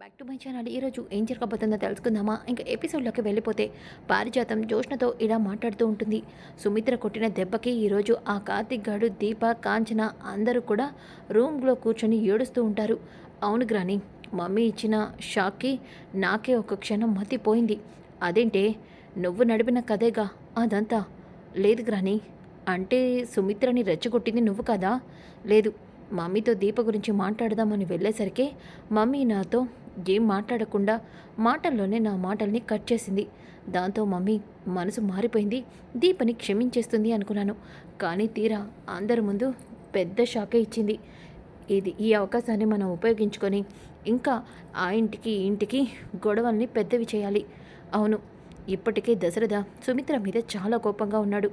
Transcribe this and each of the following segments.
Back to my channel ఈరోజు ఏం జరగబోతుందో తెలుసుకుందామా? ఇంకా ఎపిసోడ్లోకి వెళ్ళిపోతే పారిజాతం జోష్ణతో ఇలా మాట్లాడుతూ ఉంటుంది. సుమిత్ర కొట్టిన దెబ్బకి ఈరోజు ఆ కార్తిక్ గాడు దీప కాంచన అందరూ కూడా రూమ్లో కూర్చొని ఏడుస్తూ ఉంటారు. అవును గ్రాని మమ్మీ ఇచ్చిన షాక్కి నాకే ఒక క్షణం మతిపోయింది. అదేంటే నువ్వు నడిపిన కథేగా? అదంతా? లేదు గ్రాని అంటే సుమిత్రని రెచ్చగొట్టింది నువ్వు కదా? లేదు మమ్మీతో దీప గురించి మాట్లాడదామని వెళ్ళేసరికి మమ్మీ నాతో ఏం మాట్లాడకుండా మాటల్లోనే నా మాటల్ని కట్ చేసింది. దాంతో మమ్మీ మనసు మారిపోయింది. దీపని క్షమించేస్తుంది అనుకున్నాను. కానీ తీరా అందరి ముందు పెద్ద షాకే ఇచ్చింది. ఇది ఈ అవకాశాన్ని మనం ఉపయోగించుకొని ఇంకా ఆ ఇంటికి ఈ ఇంటికి గొడవల్ని పెద్దవి చేయాలి. అవును ఇప్పటికే దశరథ సుమిత్ర మీద చాలా కోపంగా ఉన్నాడు.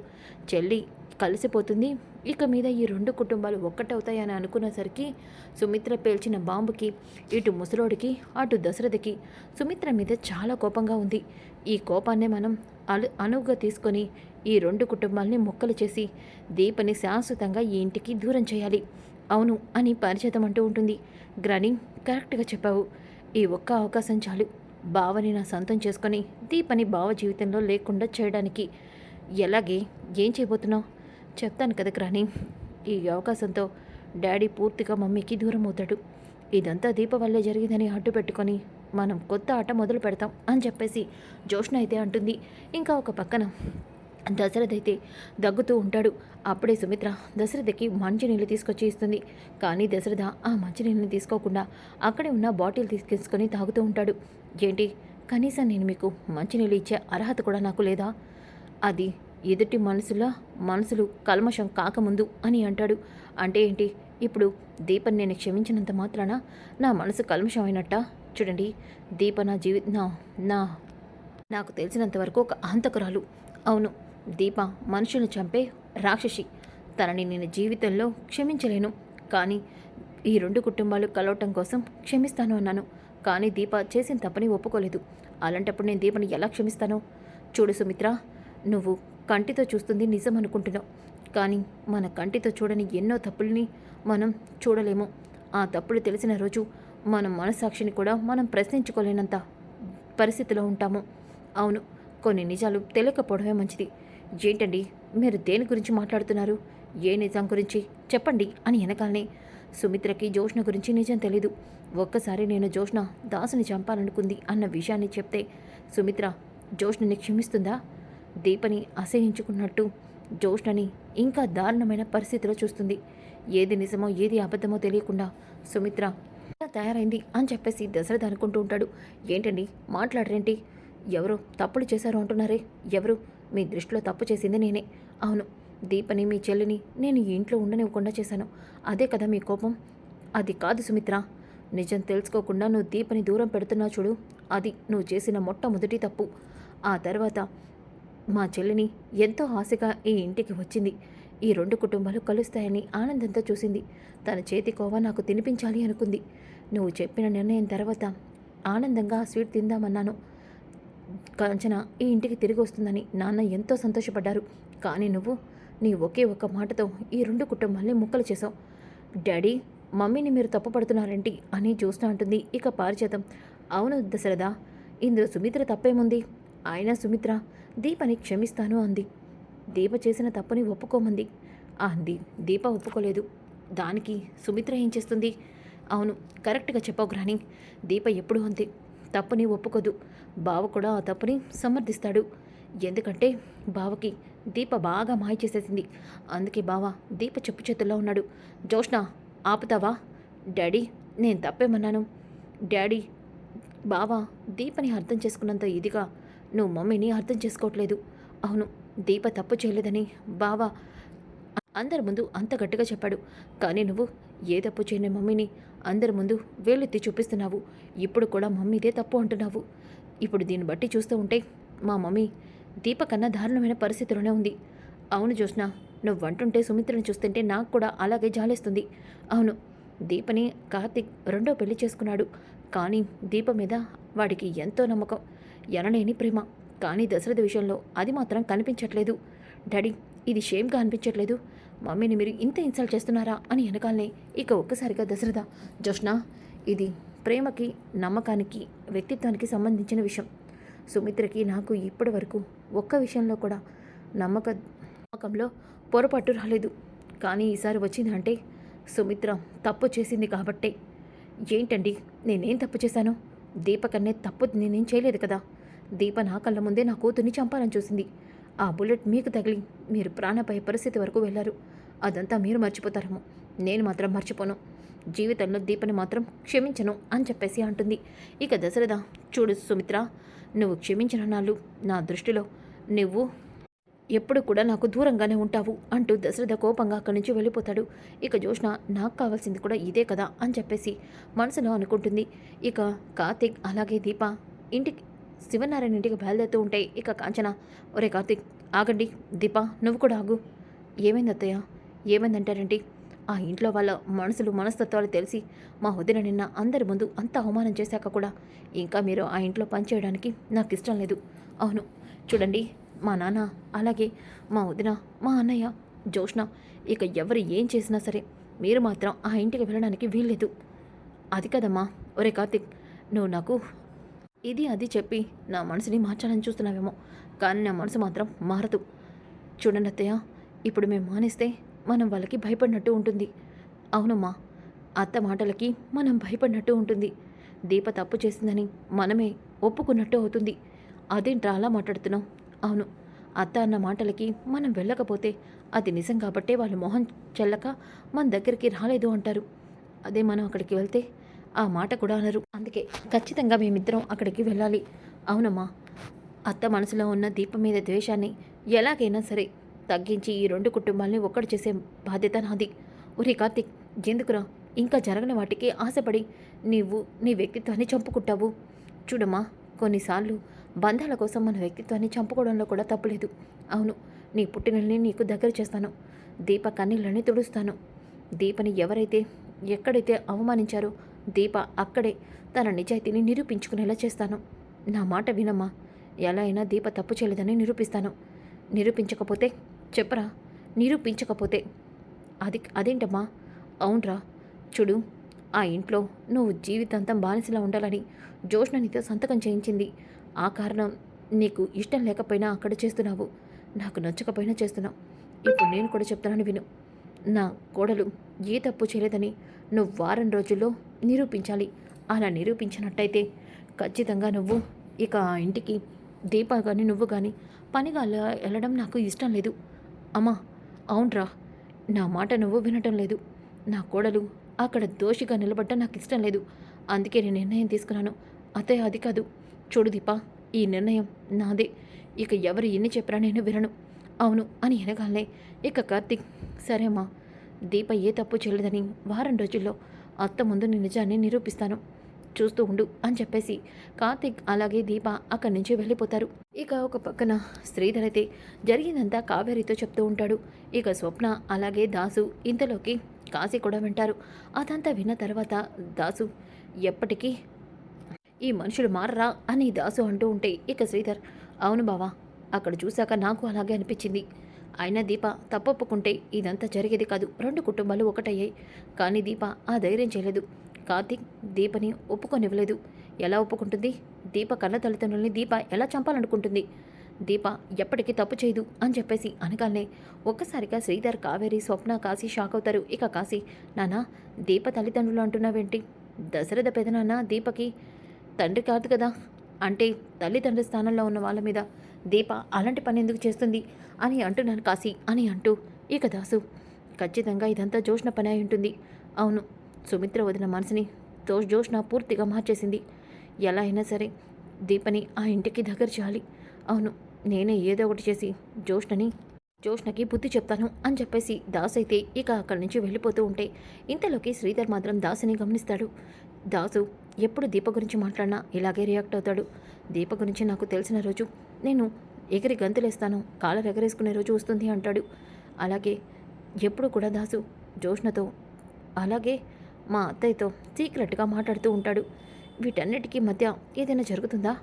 చెల్లి కలిసిపోతుంది. ఇక మీద ఈ రెండు కుటుంబాలు ఒక్కటవుతాయని అనుకునేసరికి సుమిత్ర పేల్చిన బాంబుకి ఇటు ముసలోడికి అటు దశరథకి సుమిత్ర మీద చాలా కోపంగా ఉంది. ఈ కోపాన్నే మనం అలు అనువుగా తీసుకొని ఈ రెండు కుటుంబాల్ని మొక్కలు చేసి దీపని శాశ్వతంగా ఈ ఇంటికి దూరం చేయాలి. అవును అని పరిచేతం అంటూ ఉంటుంది. గ్రాని కరెక్ట్గా చెప్పావు. ఈ ఒక్క అవకాశం చాలు. బావని నా సొంతం చేసుకొని దీపని బావ జీవితంలో లేకుండా చేయడానికి ఎలాగే ఏం చేయబోతున్నావు? చెప్తాను కదా గ్రాని ఈ అవకాశంతో డాడీ పూర్తిగా మమ్మీకి దూరం అవుతాడు. ఇదంతా దీప వల్లే జరిగిందని అడ్డు పెట్టుకొని మనం కొత్త ఆట మొదలు పెడతాం అని చెప్పేసి జోష్ణ అయితే అంటుంది. ఇంకా ఒక పక్కన దశరథ్ అయితే దగ్గుతూ ఉంటాడు. అప్పుడే సుమిత్ర దశరథకి మంచినీళ్ళు తీసుకొచ్చి ఇస్తుంది. కానీ దశరథ ఆ మంచినీళ్ళని తీసుకోకుండా అక్కడే ఉన్న బాటిల్ తీసుకెసుకొని తాగుతూ ఉంటాడు. ఏంటి? కనీసం నేను మీకు మంచినీళ్ళు ఇచ్చే అర్హత కూడా నాకు లేదా? అది ఎదుటి మనసులో మనసులు కల్మషం కాకముందు అని అంటాడు. అంటే ఏంటి? ఇప్పుడు దీపని నేను క్షమించినంత మాత్రాన నా మనసు కల్మషం అయినట్ట చూడండి దీప నా జీవి నా నా. నాకు తెలిసినంత వరకు ఒక అంతకురాలు అవును దీప మనుషులను చంపే రాక్షసి. తనని నేను జీవితంలో క్షమించలేను. కానీ ఈ రెండు కుటుంబాలు కలవటం కోసం క్షమిస్తాను అన్నాను. కానీ దీప చేసిన తప్పని ఒప్పుకోలేదు. అలాంటప్పుడు నేను దీపని ఎలా క్షమిస్తాను? చూడు సుమిత్ర నువ్వు కంటితో చూస్తుంది నిజం అనుకుంటున్నాం కానీ మన కంటితో చూడని ఎన్నో తప్పుల్ని మనం చూడలేము. ఆ తప్పులు తెలిసిన రోజు మన మనసాక్షిని కూడా మనం ప్రశ్నించుకోలేనంత పరిస్థితిలో ఉంటాము. అవును కొన్ని నిజాలు తెలియకపోవడమే మంచిది. ఏంటండి మీరు దేని గురించి మాట్లాడుతున్నారు? ఏ నిజం గురించి? చెప్పండి అని వెనకాలనే. సుమిత్రకి జోష్ణ గురించి నిజం తెలీదు. ఒక్కసారి నేను జోష్ణ దాసుని చంపాలనుకుంది అన్న విషయాన్ని చెప్తే సుమిత్ర జోష్ణని క్షమిస్తుందా? దీపని అసహించుకున్నట్టు జోష్నని ఇంకా దారుణమైన పరిస్థితిలో చూస్తుంది. ఏది నిజమో ఏది అబద్ధమో తెలియకుండా సుమిత్ర తయారైంది అని చెప్పేసి దశరథ అనుకుంటూ ఉంటాడు. ఏంటండి? మాట్లాడరేంటి? ఎవరు తప్పులు చేశారు అంటున్నారే? ఎవరు? మీ దృష్టిలో తప్పు చేసింది నేనే. అవును దీపని మీ చెల్లిని నేను ఇంట్లో ఉండనివ్వకుండా చేశాను. అదే కదా మీ కోపం? అది కాదు సుమిత్ర. నిజం తెలుసుకోకుండా నువ్వు దీపని దూరం పెడుతున్నావు చూడు. అది నువ్వు చేసిన మొట్టమొదటి తప్పు. ఆ తర్వాత మా చెల్లిని ఎంతో ఆశగా ఈ ఇంటికి వచ్చింది. ఈ రెండు కుటుంబాలు కలుస్తాయని ఆనందంతో చూసింది. తన చేతి కోవ నాకు తినిపించాలి అనుకుంది. నువ్వు చెప్పిన నిర్ణయం తర్వాత ఆనందంగా స్వీట్ తిందామన్నాను. కాంచన ఈ ఇంటికి తిరిగి వస్తుందని నాన్న ఎంతో సంతోషపడ్డారు. కానీ నువ్వు నీ ఒకే ఒక్క మాటతో ఈ రెండు కుటుంబాల్ని ముక్కలు చేసావు డాడీ మమ్మీని మీరు తప్పుపడుతున్నారేంటి అని చూస్తూ ఉంటుంది ఇక పారిచేతం అవును దశరథ ఇందులో సుమిత్ర తప్పేముంది? ఆయన సుమిత్ర దీపని క్షమిస్తాను అంది. దీప చేసిన తప్పుని ఒప్పుకోమంది. అంది. దీప ఒప్పుకోలేదు. దానికి సుమిత్ర ఏం చేస్తుంది? అవును కరెక్ట్గా చెప్పావు గ్రాని దీప ఎప్పుడు అంతే. తప్పుని ఒప్పుకోదు. బావ కూడా ఆ తప్పుని సమర్థిస్తాడు. ఎందుకంటే బావకి దీప బాగా మాయ చేసేసింది. అందుకే బావ దీప చెప్పు చేతుల్లో ఉన్నాడు. జోష్ణ ఆపుతావా? డాడీ నేను తప్పేమన్నాను? డాడీ బావ దీపని అర్థం చేసుకున్నంత ఇదిగా నువ్వు మమ్మీని అర్థం చేసుకోవట్లేదు. అవును దీప తప్పు చేయలేదని బావా అందరి ముందు అంత గట్టిగా చెప్పాడు. కానీ నువ్వు ఏ తప్పు చేయని మమ్మీని అందరి ముందు వేలెత్తి చూపిస్తున్నావు. ఇప్పుడు కూడా మమ్మీదే తప్పు అంటున్నావు. ఇప్పుడు దీన్ని బట్టి చూస్తూ ఉంటే మా మమ్మీ దీప కన్నా దారుణమైన పరిస్థితిలోనే ఉంది. అవును జోష్న నువ్వు అంటుంటే సుమిత్రని చూస్తుంటే నాకు కూడా అలాగే జాలేస్తుంది. అవును దీపని కార్తిక్ రెండో పెళ్ళి చేసుకున్నాడు. కానీ దీప మీద వాడికి ఎంతో నమ్మకం. ఎనలేని ప్రేమ. కానీ దశరథ విషయంలో అది మాత్రం కనిపించట్లేదు. డాడీ ఇది షేమ్గా అనిపించట్లేదు. మమ్మీని మీరు ఇంత ఇన్సల్ట్ చేస్తున్నారా అని వెనకాలనే ఇక ఒక్కసారిగా దశరథ జోష్నా ఇది ప్రేమకి నమ్మకానికి వ్యక్తిత్వానికి సంబంధించిన విషయం. సుమిత్రకి నాకు ఇప్పటి వరకు ఒక్క విషయంలో కూడా నమ్మక నమ్మకంలో పొరపాటు రాలేదు. కానీ ఈసారి వచ్చిందంటే సుమిత్ర తప్పు చేసింది కాబట్టే. ఏంటండి నేనేం తప్పు చేశాను? దీపకన్నే తప్పు నేనేం చేయలేదు కదా? దీప నా కళ్ళ ముందే నా కూతుర్ని చంపాలని చూసింది. ఆ బుల్లెట్ మీకు తగిలి మీరు ప్రాణపై పరిస్థితి వరకు వెళ్ళారు. అదంతా మీరు మర్చిపోతారేమో. నేను మాత్రం మర్చిపోను. జీవితంలో దీపని మాత్రం క్షమించను అని చెప్పేసి అంటుంది. ఇక దశరథ చూడు సుమిత్ర నువ్వు క్షమించిన నాళ్ళు నా దృష్టిలో నువ్వు ఎప్పుడు కూడా నాకు దూరంగానే ఉంటావు అంటూ దశరథ కోపంగా అక్కడి నుంచి వెళ్ళిపోతాడు. ఇక జోష్న నాకు కావాల్సింది కూడా ఇదే కదా అని చెప్పేసి మనసులో అనుకుంటుంది. ఇక కార్తీక్ అలాగే దీప ఇంటికి శివనారాయణ ఇంటికి బయలుదేరుతూ ఉంటే ఇక కాంచన ఒరే కార్తీక్ ఆగండి. దీప నువ్వు కూడా ఆగు. ఏమైంది అత్తయ్య? ఏమైందంటారండి ఆ ఇంట్లో వాళ్ళ మనసులు మనస్తత్వాలు తెలిసి మా వదిన నిన్న అందరి ముందు అంత అవమానం చేశాక కూడా ఇంకా మీరు ఆ ఇంట్లో పనిచేయడానికి నాకు ఇష్టం లేదు. అవును. చూడండి మా నాన్న అలాగే మా వదిన మా అన్నయ్య జోష్ణ ఇక ఎవరు ఏం చేసినా సరే మీరు మాత్రం ఆ ఇంటికి వెళ్ళడానికి వీల్లేదు. అది కదమ్మా. ఒరే కార్తిక్ నువ్వు నాకు ఇది అది చెప్పి నా మనసుని మార్చాలని చూస్తున్నావేమో కానీ నా మనసు మాత్రం మారదు. చూడండి అత్తయ్య ఇప్పుడు మేము మానేస్తే మనం వాళ్ళకి భయపడినట్టు ఉంటుంది. అవునమ్మా అత్త మాటలకి మనం భయపడినట్టు ఉంటుంది. దీప తప్పు చేసిందని మనమే ఒప్పుకున్నట్టు అవుతుంది. అదేంట్రా అలా మాట్లాడుతున్నాం అవును అత్త అన్న మాటలకి మనం వెళ్ళకపోతే అది నిజం కాబట్టే వాళ్ళు మొహం చెల్లక మన దగ్గరికి రాలేదు అంటారు. అదే మనం అక్కడికి వెళ్తే ఆ మాట కూడా అనరు. అందుకే ఖచ్చితంగా మేమిద్దరం అక్కడికి వెళ్ళాలి. అవునమ్మా. అత్త మనసులో ఉన్న దీపం మీద ద్వేషాన్ని ఎలాగైనా సరే తగ్గించి ఈ రెండు కుటుంబాల్ని ఒక్కడు చేసే బాధ్యత నాది. ఒరే కార్తిక్ ఎందుకురా? ఇంకా జరగని వాటికి ఆశపడి నీవు నీ వ్యక్తిత్వాన్ని చంపుకుంటావు. చూడమ్మా కొన్నిసార్లు బంధాల కోసం మన వ్యక్తిత్వాన్ని చంపుకోవడంలో కూడా తప్పులేదు. అవును నీ పుట్టినల్ని నీకు దగ్గర చేస్తాను. దీప కన్నీళ్ళని తుడుస్తాను. దీపని ఎవరైతే ఎక్కడైతే అవమానించారో దీప అక్కడే తన నిజాయితీని నిరూపించుకునేలా చేస్తాను. నా మాట వినమ్మా. ఎలా అయినా దీప తప్పు చేయలేదని నిరూపిస్తాను. నిరూపించకపోతే చెప్పరా? నిరూపించకపోతే. అది అదేంటమ్మా? అవునరా. చూడు ఆ ఇంట్లో నువ్వు జీవితాంతం బానిసలా ఉండాలని జోష్ణ నీతో సంతకం చేయించింది. ఆ కారణం నీకు ఇష్టం లేకపోయినా అక్కడ చేస్తున్నావు. నాకు నచ్చకపోయినా చేస్తున్నావు. ఇప్పుడు నేను కూడా చెప్తున్నాను విను. నా కోడలు ఏ తప్పు చేయలేదని నువ్వు వారం రోజుల్లో నిరూపించాలి. అలా నిరూపించినట్టయితే ఖచ్చితంగా నువ్వు ఇక ఆ ఇంటికి దీప కానీ నువ్వు కానీ పనిగా అలా వెళ్ళడం నాకు ఇష్టం లేదు. అమ్మా అవునరా నా మాట నువ్వు వినటం లేదు. నా కోడలు అక్కడ దోషిగా నిలబడ్డం నాకు ఇష్టం లేదు. అందుకే నేను నిర్ణయం తీసుకున్నాను. అతే అది కాదు. చూడు దీపా ఈ నిర్ణయం నాదే. ఇక ఎవరు ఎన్ని చెప్పినా నేను వినను. అవును అని వినగానే ఇక కార్తీక్ సరే అమ్మా దీప ఏ తప్పు చేయలేదని వారం రోజుల్లో అత్త ముందు నీ నిజాన్ని నిరూపిస్తాను. చూస్తూ ఉండు అని చెప్పేసి కార్తీక్ అలాగే దీప అక్కడి నుంచి వెళ్ళిపోతారు. ఇక ఒక పక్కన శ్రీధర్ అయితే జరిగిందంతా కావేరితో చెప్తూ ఉంటాడు. ఇక స్వప్న అలాగే దాసు ఇంతలోకి కాశీ కూడా వింటారు. అదంతా విన్న తర్వాత దాసు ఎప్పటికీ ఈ మనుషులు మారరా? అని దాసు అంటూ ఉంటే ఇక శ్రీధర్ అవును బావా అక్కడ చూశాక నాకు అలాగే అనిపించింది. అయినా దీప తప్పొప్పుకుంటే ఇదంతా జరిగేది కాదు. రెండు కుటుంబాలు ఒకటయ్యాయి. కానీ దీప ఆ ధైర్యం చేయలేదు. కార్తీక్ దీపని ఒప్పుకొనివ్వలేదు. ఎలా ఒప్పుకుంటుంది? దీప కన్న తల్లిదండ్రుల్ని దీప ఎలా చంపాలనుకుంటుంది? దీప ఎప్పటికీ తప్పు చేయదు అని చెప్పేసి అనగానే ఒక్కసారిగా శ్రీధర్ కావేరి స్వప్న కాశీ షాక్ అవుతారు. ఇక కాశీ నానా దీప తల్లిదండ్రులు అంటున్నావేంటి? దశరథ పెదనాన్న దీపకి తండ్రి కాదు కదా? అంటే తల్లిదండ్రి స్థానంలో ఉన్న వాళ్ళ మీద దీప అలాంటి పని ఎందుకు చేస్తుంది? అని అంటున్నాను కాశీ అని అంటూ ఇక దాసు ఖచ్చితంగా ఇదంతా జోష్న పని అయి ఉంటుంది. అవును సుమిత్ర వదిన మనసుని తో జోష్న పూర్తిగా మార్చేసింది. ఎలా అయినా సరే దీపని ఆ ఇంటికి దగ్గర చేయాలి అవును నేనే ఏదో ఒకటి చేసి జోష్నని జోష్నకి బుద్ధి చెప్తాను అని చెప్పేసి దాస్ అయితే ఇక అక్కడి నుంచి వెళ్ళిపోతూ ఉంటే ఇంతలోకి శ్రీధర్ మాత్రం దాసుని గమనిస్తాడు. దాసు ఎప్పుడు దీప గురించి మాట్లాడినా ఇలాగే రియాక్ట్ అవుతాడు. దీప గురించి నాకు తెలిసిన రోజు నేను ఎగిరి గంతులేస్తాను కాలర్ ఎగరేసుకునే రోజు వస్తుంది అంటాడు. అలాగే ఎప్పుడు కూడా దాసు జోష్నతో అలాగే మా అత్తయ్యతో సీక్రెట్గా మాట్లాడుతూ ఉంటాడు. వీటన్నిటికీ మధ్య ఏదైనా జరుగుతుందా?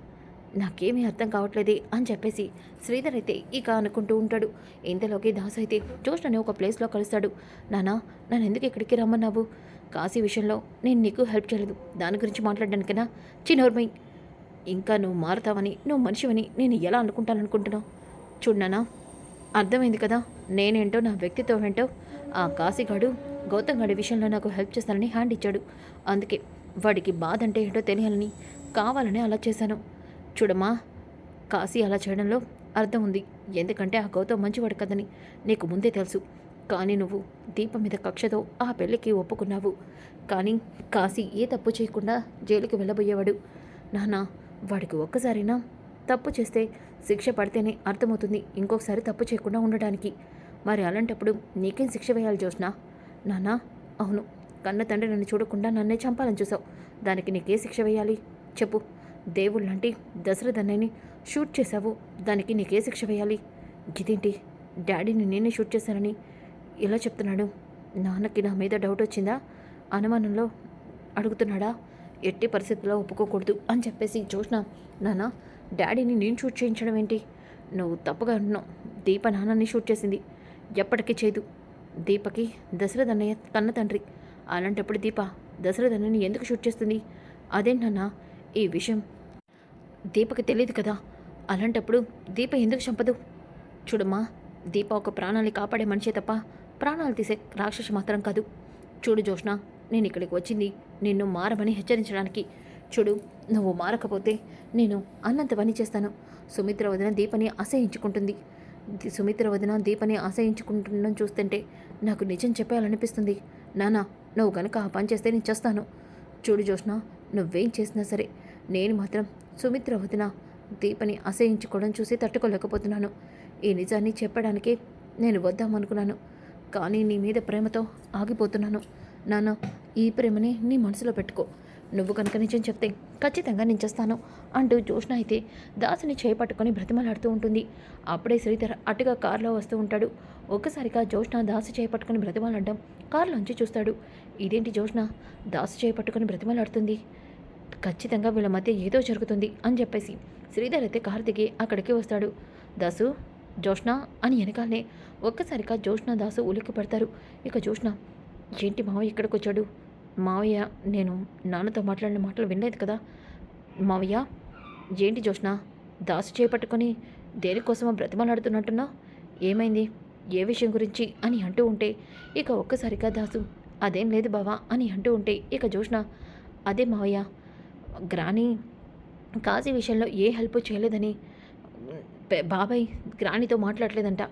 నాకేమీ అర్థం కావట్లేదే అని చెప్పేసి శ్రీధర్ అయితే ఇక అనుకుంటూ ఉంటాడు. ఇంతలోకి దాస్ అయితే జోష్నని ఒక ప్లేస్లో కలుస్తాడు. నానా నన్ను ఎందుకు ఇక్కడికి రమ్మన్నావు? కాశీ విషయంలో నేను నీకు హెల్ప్ చేయలేదు. దాని గురించి మాట్లాడడానికైనా చిన్నోర్మై. ఇంకా నువ్వు మారుతావని నువ్వు మనిషివని నేను ఎలా అనుకుంటాను అనుకుంటున్నావు చూడనా అర్థమైంది కదా? నేనేంటో నా వ్యక్తిత్వం ఏంటో? ఆ కాశీగాడు గౌతమ్ గడి విషయంలో నాకు హెల్ప్ చేస్తానని హ్యాండ్ ఇచ్చాడు. అందుకే వాడికి బాధ అంటే ఏంటో తెలియాలని కావాలని అలా చేశాను. చూడమ్మా కాశీ అలా చేయడంలో అర్థం ఉంది. ఎందుకంటే ఆ గౌతమ్ మంచివాడు కదని నీకు ముందే తెలుసు. కానీ నువ్వు దీపం మీద కక్షతో ఆ పెళ్ళికి ఒప్పుకున్నావు. కానీ కాశీ ఏ తప్పు చేయకుండా జైలుకి వెళ్ళబోయేవాడు. నాన్న వాడికి ఒక్కసారైనా తప్పు చేస్తే శిక్ష పడితేనే అర్థమవుతుంది ఇంకొకసారి తప్పు చేయకుండా ఉండడానికి. మరి అలాంటప్పుడు నీకేం శిక్ష వేయాలి జోష్నా నానా అవును. కన్న తండ్రి నన్ను చూడకుండా నన్నే చంపాలని చూసావు. దానికి నీకే శిక్ష వేయాలి. చెప్పు. దేవుళ్ళంటి దశరథ్ అన్నయ్యని షూట్ చేశావు. దానికి నీకే శిక్ష వేయాలి. ఇదేంటి? డాడీని నేనే షూట్ చేశానని ఇలా చెప్తున్నాడు? నాన్నకి నా మీద డౌట్ వచ్చిందా? అనుమానంలో అడుగుతున్నాడా? ఎట్టి పరిస్థితుల్లో ఒప్పుకోకూడదు అని చెప్పేసి చూసిన నాన్న డాడీని నేను షూట్ చేయించడం ఏంటి? నువ్వు తప్పుగా అంటున్నావు. దీప నాన్నని షూట్ చేసింది. ఎప్పటికీ చేయదు దీపకి దశరథ్ అన్నయ్య కన్న తండ్రి. అలాంటప్పుడు దీప దశరథ్ అన్నయ్యని ఎందుకు షూట్ చేస్తుంది? అదేంటన్నా ఈ విషయం దీపకి తెలియదు కదా. అలాంటప్పుడు దీప ఎందుకు చంపదు? చూడమ్మా దీప ఒక ప్రాణాన్ని కాపాడే మనిషే తప్ప ప్రాణాలు తీసే రాక్షసి మాత్రం కాదు. చూడు జోష్ణ నేను ఇక్కడికి వచ్చింది నిన్ను మారమని హెచ్చరించడానికి. చూడు నువ్వు మారకపోతే నేను అన్నంత పని చేస్తాను. సుమిత్ర వదిన దీపని అసహించుకుంటుంది. సుమిత్ర వదిన దీపని ఆశయించుకుంటుండడం చూస్తుంటే నాకు నిజం చెప్పాలనిపిస్తుంది. నానా నువ్వు గనక ఆ పని చేస్తే నేను చేస్తాను. చూడు జోష్ణ నువ్వేం చేసినా సరే నేను మాత్రం సుమిత్ర వదిన దీపని అసహించుకోవడం చూసి తట్టుకోలేకపోతున్నాను. ఈ నిజాన్ని చెప్పడానికి నేను వద్దామనుకున్నాను. కానీ నీ మీద ప్రేమతో ఆగిపోతున్నాను. నాన్న ఈ ప్రేమని నీ మనసులో పెట్టుకో. నువ్వు కనుక నిజం చెప్తే ఖచ్చితంగా నేను చేస్తాను అంటూ జోష్ణ అయితే దాసుని చేపట్టుకొని బ్రతిమలాడుతూ ఉంటుంది. అప్పుడే శ్రీధర్ అటుగా కారులో వస్తూ ఉంటాడు. ఒక్కసారిగా జోష్ణ దాసు చేపట్టుకొని బ్రతిమలాడడం కారులోంచి చూస్తాడు. ఇదేంటి జోష్ణ దాసు చేపట్టుకొని బ్రతిమలాడుతుంది. ఖచ్చితంగా వీళ్ళ మధ్య ఏదో జరుగుతుంది అని చెప్పేసి శ్రీధర్ అయితే కారు దిగి అక్కడికి వస్తాడు. దాసు జోష్ణ అని వెనకాలనే ఒక్కసారిగా జోష్ణ దాసు ఉలిక్కి పడతారు ఇక జోష్ణ ఏంటి మావ ఇక్కడికి వచ్చాడు మావయ్య నేను నాన్నతో మాట్లాడిన మాటలు వినలేదు కదా. మావయ్య ఏంటి జోష్న? దాసు చేపట్టుకొని దేనికోసమో బ్రతిమలాడుతున్నట్టున్నా? ఏమైంది? ఏ విషయం గురించి? అని అంటూ ఉంటే ఇక ఒక్కసారిగా దాసు అదేం లేదు బావా అని అంటూ ఉంటే ఇక జోష్న అదే మావయ్య గ్రాని కాశీ విషయంలో ఏ హెల్ప్ చేయలేదని బాబాయ్ గ్రానితో మాట్లాడలేదంట.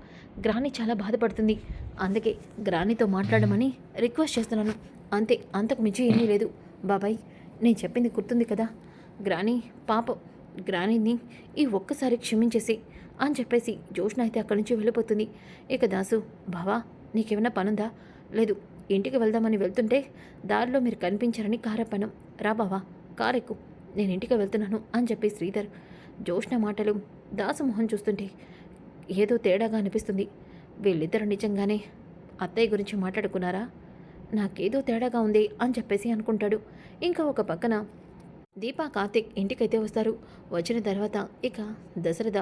గ్రాని చాలా బాధపడుతుంది. అందుకే గ్రానితో మాట్లాడమని రిక్వెస్ట్ చేస్తున్నాను. అంతే అంతకు మించి ఏమీ లేదు. బాబాయ్ నేను చెప్పింది గుర్తుంది కదా? గ్రాని పాప గ్రానీని ఈ ఒక్కసారి క్షమించేసి అని చెప్పేసి జోష్ణ అయితే అక్కడి నుంచి వెళ్ళిపోతుంది. ఇక దాసు బావా నీకేమైనా పనుందా? లేదు ఇంటికి వెళ్దామని వెళ్తుంటే దారిలో మీరు కనిపించారని కారప్పను రా బావా కారెక్కు నేను ఇంటికి వెళ్తున్నాను అని చెప్పి శ్రీధర్ జోష్ణ మాటలు దాసు మొహం చూస్తుంటే ఏదో తేడాగా అనిపిస్తుంది. వీళ్ళిద్దరు నిజంగానే అత్తయ్య గురించి మాట్లాడుకున్నారా? నాకేదో తేడాగా ఉంది అని చెప్పేసి అనుకుంటాడు. ఇంకా ఒక పక్కన దీపా కార్తిక్ ఇంటికైతే వస్తారు. వచ్చిన తర్వాత ఇక దశరథ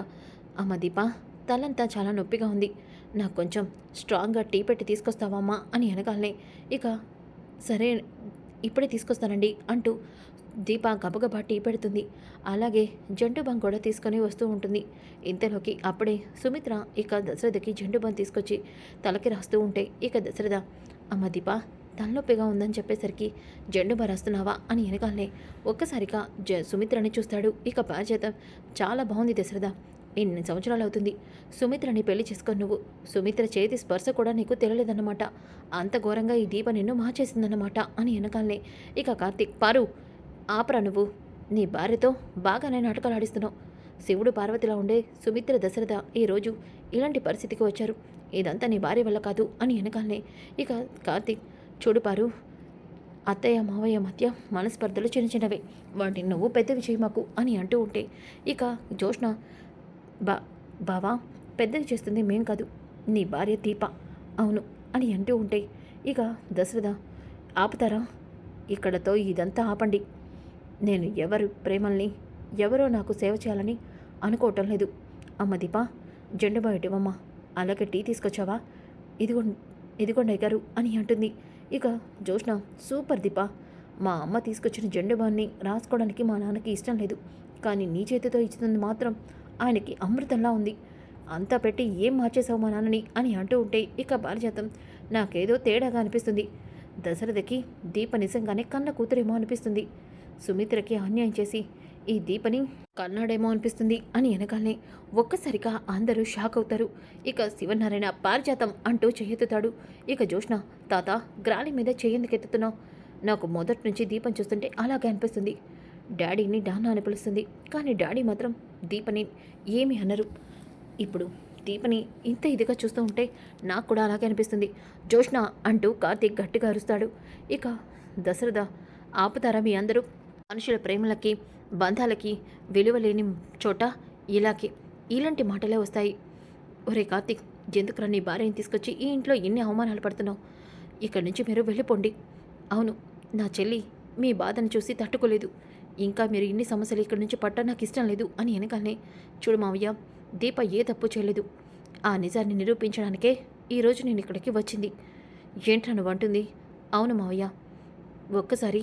అమ్మ దీప తలంతా చాలా నొప్పిగా ఉంది. నాకు కొంచెం స్ట్రాంగ్గా టీ పెట్టి తీసుకొస్తావమ్మా అని అనగాలనే ఇక సరే ఇప్పుడే తీసుకొస్తానండి అంటూ దీప గబగబా టీ పెడుతుంది. అలాగే జంటు బంగ్ కూడా తీసుకొని వస్తూ ఉంటుంది. ఇంతలోకి అప్పుడే సుమిత్ర ఇక దశరథకి జంటు బంగ్ తీసుకొచ్చి తలకి రాస్తూ ఉంటే ఇక దశరథ అమ్మ దీప తలనొప్పిగా ఉందని చెప్పేసరికి జెండు బార్ అని వెనకాలనే ఒక్కసారిగా జ సుమిత్రని చూస్తాడు. ఇక బాధ్యత చాలా బాగుంది దశరథ. ఎన్ని సంవత్సరాలు అవుతుంది సుమిత్రని పెళ్ళి చేసుకొని నువ్వు సుమిత్ర చేతి స్పర్శ కూడా నీకు తెలియలేదన్నమాట. అంత ఘోరంగా ఈ దీప నిన్ను మార్చేసిందన్నమాట అని వెనకాలనే ఇక కార్తీక్ పారు ఆపరా నువ్వు. నీ భార్యతో బాగానే నాటకాలు ఆడిస్తున్నావు. శివుడు పార్వతిలా ఉండే సుమిత్ర దశరథ ఈరోజు ఇలాంటి పరిస్థితికి వచ్చారు. ఇదంతా నీ భార్య వల్ల కాదు అని వెనకాలనే ఇక కార్తీక్ చూడు పారు అత్తయ్య మావయ్య మధ్య మనస్పర్ధలు చిన్న చిన్నవి. వాటిని నువ్వు పెద్దవి చేయమాకు అని అంటూ ఉంటే ఇక జోష్ణ బా బావా పెద్దవి చేస్తుంది మేం కాదు నీ భార్య దీప. అవును అని అంటూ ఉంటే ఇక దశరథ ఆపుతారా? ఇక్కడతో ఇదంతా ఆపండి. నేను ఎవరు ప్రేమల్ని ఎవరో నాకు సేవ చేయాలని అనుకోవటం లేదు. అమ్మ దీప జెండు బయటివమ్మా. అలాగే టీ తీసుకొచ్చావా? ఇదిగో ఇదిగోండి అయ్యారు అని అంటుంది. ఇక జోష్న సూపర్ దీప. మా అమ్మ తీసుకొచ్చిన జెండుబాన్ని రాసుకోవడానికి మా నాన్నకి ఇష్టం లేదు. కానీ నీ చేతితో ఇచ్చింది మాత్రం ఆయనకి అమృతంలా ఉంది. అంతా పెట్టి ఏం మార్చేశావు మా నాన్నని అని అంటూ ఉంటే ఇక పారిజాతం నాకేదో తేడాగా అనిపిస్తుంది. దశరథకి దీప నిజంగానే కన్న కూతురేమో అనిపిస్తుంది. సుమిత్రకి అన్యాయం చేసి ఈ దీపని కన్నాడేమో అనిపిస్తుంది అని వెనకాలనే ఒక్కసారిగా అందరూ షాక్ అవుతారు. ఇక శివనారాయణ పారిజాతం అంటూ చెయ్యెత్తుతాడు ఇక జోష్ణ తాత గ్రాలి మీద చెయ్యందుకెత్తుతున్నావు నాకు మొదటి నుంచి దీపం చూస్తుంటే అలాగే అనిపిస్తుంది. డాడీని డానా అని పిలుస్తుంది. కానీ డాడీ మాత్రం దీపని ఏమి అనరు. ఇప్పుడు దీపని ఇంత ఇదిగా చూస్తూ ఉంటే నాకు కూడా అలాగే అనిపిస్తుంది. జోష్ణ అంటూ కార్తీక్ గట్టిగా అరుస్తాడు. ఇక దశరథ ఆపుతారా మీ అందరూ? మనుషుల ప్రేమలకి బంధాలకి విలువ లేని చోట ఇలాగే ఇలాంటి మాటలే వస్తాయి. ఒరే కార్తిక్ ఎందుకురా నీ భార్యని తీసుకొచ్చి ఈ ఇంట్లో ఎన్ని అవమానాలు పడుతున్నావు? ఇక్కడి నుంచి మీరు వెళ్ళిపోండి. అవును నా చెల్లి మీ బాధను చూసి తట్టుకోలేదు. ఇంకా మీరు ఇన్ని సమస్యలు ఇక్కడి నుంచి పట్ట నాకు ఇష్టం లేదు అని వెనకాలనే చూడు మావయ్య దీప ఏ తప్పు చేయలేదు. ఆ నిజాన్ని నిరూపించడానికే ఈరోజు నేను ఇక్కడికి వచ్చింది. ఏంట్రా నువ్వు అంటుంది అవును మావయ్య ఒక్కసారి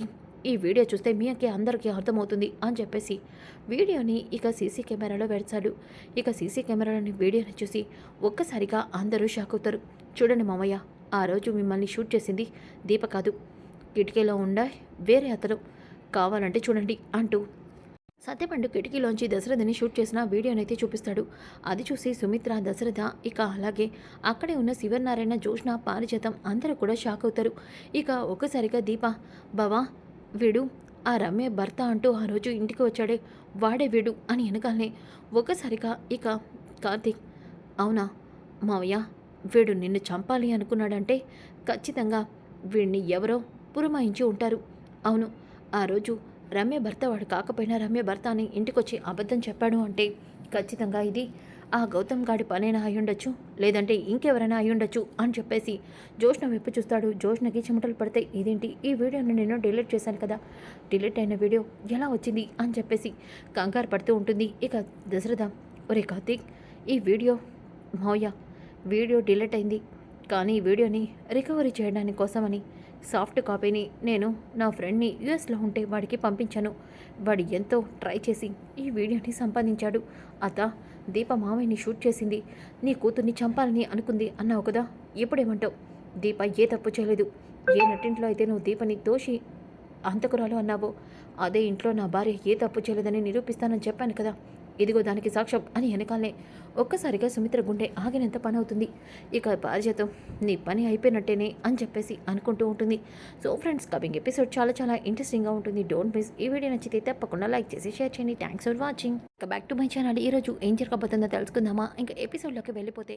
ఈ వీడియో చూస్తే మీకే అందరికీ అర్థమవుతుంది అని చెప్పేసి వీడియోని ఇక సీసీ కెమెరాలో పెడతాడు. ఇక సీసీ కెమెరాలోని వీడియోని చూసి ఒక్కసారిగా అందరూ షాక్ అవుతారు. చూడండి మామయ్య ఆ రోజు మిమ్మల్ని షూట్ చేసింది దీప కాదు. కిటికీలో ఉండ వేరే అతను కావాలంటే చూడండి అంటూ సత్యపండు కిటికీలోంచి దశరథని షూట్ చేసిన వీడియోనైతే చూపిస్తాడు. అది చూసి సుమిత్ర దశరథ ఇక అలాగే అక్కడే ఉన్న శివనారాయణ జోష్ణ పారిజాతం అందరూ కూడా షాక్ అవుతారు. ఇక ఒక్కసారిగా దీప బావా వీడు ఆ రమ్య భర్త అంటూ ఆ రోజు ఇంటికి వచ్చాడే. వాడే వీడు అని వెనకాలనే ఒక్కసారిగా ఇక కార్తీక్ అవునా మావయ్య వీడు నిన్ను చంపాలి అనుకున్నాడంటే ఖచ్చితంగా వీడిని ఎవరో పురమాయించి ఉంటారు. అవును ఆ రోజు రమ్య భర్త వాడు కాకపోయినా రమ్య భర్త అని ఇంటికొచ్చి అబద్ధం చెప్పాడు అంటే ఖచ్చితంగా ఇది ఆ గౌతమ్ గాడి పనైనా అయ్యుండొచ్చు? లేదంటే ఇంకెవరైనా అయ్యుండొచ్చు? అని చెప్పేసి జోష్న వైపు చూస్తాడు. జోష్నకి చెమటలు పడతాయి ఇదేంటి? ఈ వీడియోని నేను డిలీట్ చేశాను కదా? డిలీట్ అయిన వీడియో ఎలా వచ్చింది? అని చెప్పేసి కంగారు పడుతూ ఉంటుంది. ఇక దశరథ ఒరే కార్తీక్ ఈ వీడియో మావయ్య వీడియో డిలీట్ అయింది. కానీ ఈ వీడియోని రికవరీ చేయడానికి కోసమని సాఫ్ట్ కాపీని నేను నా ఫ్రెండ్ని యూఎస్లో ఉంటే వాడికి పంపించాను. వాడు ఎంతో ట్రై చేసి ఈ వీడియోని సంపాదించాడు. అత దీప మామయ్యని షూట్ చేసింది. నీ కూతుర్ని చంపాలని అనుకుంది అన్నావు కదా ఇప్పుడేమంటావు? దీప ఏ తప్పు చేయలేదు. ఏ నటింట్లో అయితే నువ్వు దీపని దోషి అంతకురాలు అన్నావో అదే ఇంట్లో నా భార్య ఏ తప్పు చేయలేదని నిరూపిస్తానని చెప్పాను కదా. ఇదిగో దానికి సాక్ష్యం అని వెనకాలనే ఒక్కసారిగా సుమిత్ర గుండె ఆగినంత పని అవుతుంది ఇక పారిజాతం నీ పని అయిపోయినట్టేనే అని చెప్పేసి అనుకుంటూ ఉంటుంది. సో ఫ్రెండ్స్ కమింగ్ ఎపిసోడ్ చాలా చాలా ఇంట్రెస్టింగ్గా ఉంటుంది. డోంట్ మిస్ ఈ వీడియో నచ్చితే తప్పకుండా లైక్ చేసి షేర్ చేయండి. థ్యాంక్స్ ఫర్ వాచింగ్ ఇక బ్యాక్ టు మై ఛానల్ ఈరోజు ఏం జరగబోతుందో తెలుసుకుందామా? ఇంకా ఎపిసోడ్లోకి వెళ్ళిపోతే